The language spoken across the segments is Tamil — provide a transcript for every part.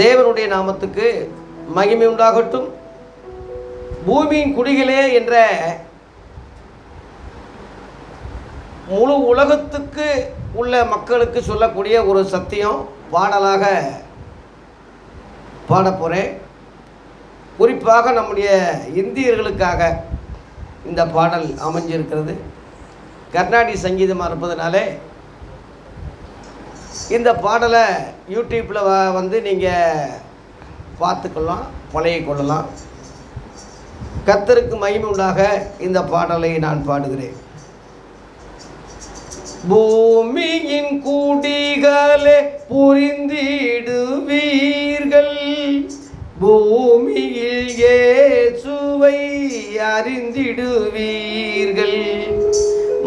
தேவனுடைய நாமத்துக்கு மகிமை உண்டாகட்டும். பூமியின் குடிகளே என்ற முழு உலகத்துக்கு உள்ள மக்களுக்கு சொல்லக்கூடிய ஒரு சத்தியம் பாடலாக பாட போகிறேன் குறிப்பாக நம்முடைய இந்தியர்களுக்காக இந்த பாடல் அமைஞ்சிருக்கிறது. கர்நாடக சங்கீதமாக இருப்பதனாலே இந்த பாடலை யூடியூப்பில் வ வந்து நீங்கள் பார்த்துக்கொள்ளலாம் பழகி கொள்ளலாம். கத்தருக்கு மகிமை உண்டாக இந்த பாடலை நான் பாடுகிறேன். பூமியின் குடிகளே புரிந்திடுவீர்கள். பூமியில் சுவை அறிந்திடுவீர்கள்.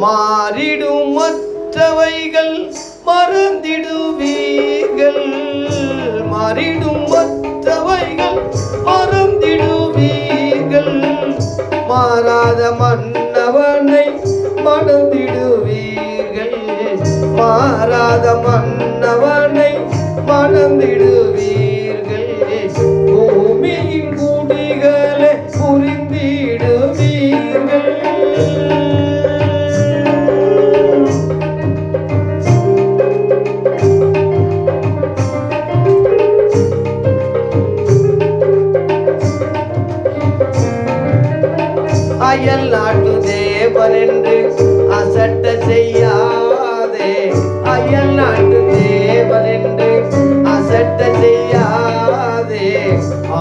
மாறிடும் மற்றவைகள் மறந்திடுவீர்கள். மாறிடும் மற்றவைகள் மறந்திடுவீர்கள். மாறாத மன்னவனை மணந்திடுவீர்கள். மாறாத மன்னவனை மணந்திடுவீர்கள். அயல் நாட்டு தேவன் என்று அசட்ட செய்யாதே. அயல் நாட்டு தேவன் என்று அசட்ட செய்யாதே.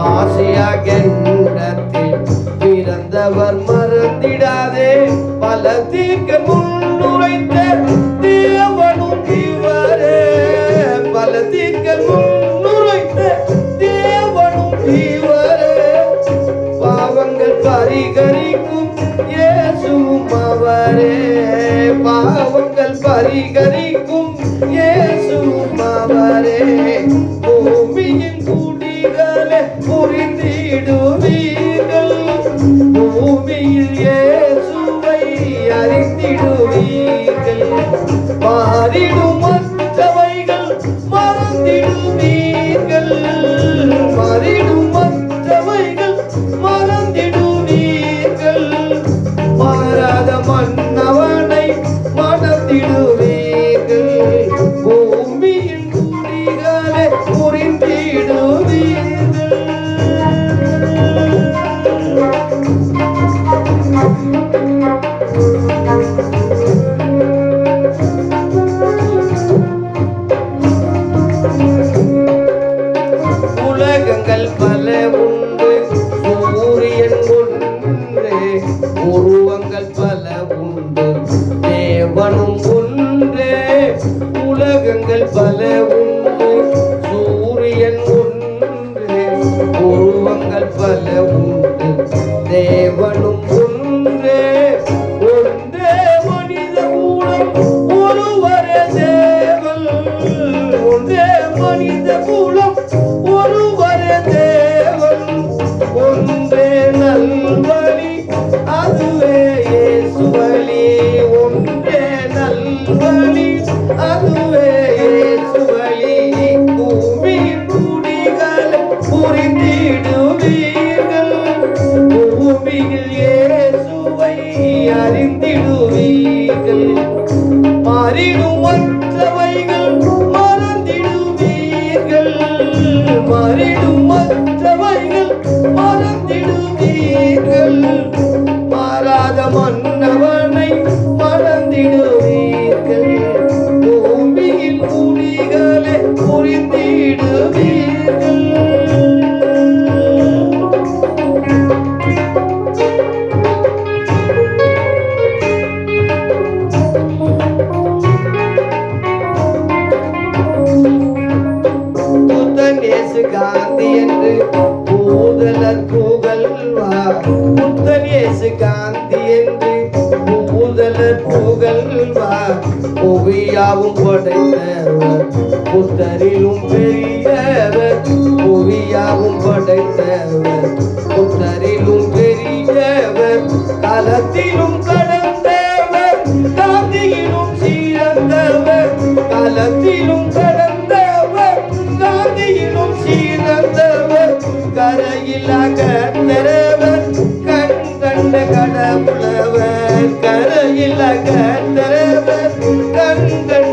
ஆசியா கண்டத்தில் பிறந்தவர் மறந்திடாதே. பல தீர்க்க முன் இயேசுவும் அவரே பாவங்கள் பரிகரிக்கும் இயேசுவும் அவரே உலகங்கள் பல உண்டு சூரியன் ஒன்றே உருவங்கள் பல உண்டு மாறாத காந்தி என்று பூதலர் புகழ்வார் புத்தன் இயேசு காந்தி என்று பூதலர் புகழ்வார் புவியாவும் படைத்தவர் புத்தரிலும் பெரியவர். புவியாவும் படைத்தவர் புத்தரிலும் பெரியவர். களத்திலும் கடந்தவர் காந்தியிலும் சீரந்தவர் களத்திலும் கடந்த கரையில் அகத்தரவர் கண் கண்ட கடவுளவர். கரையில் அகத்தரவர் கண் கண்ட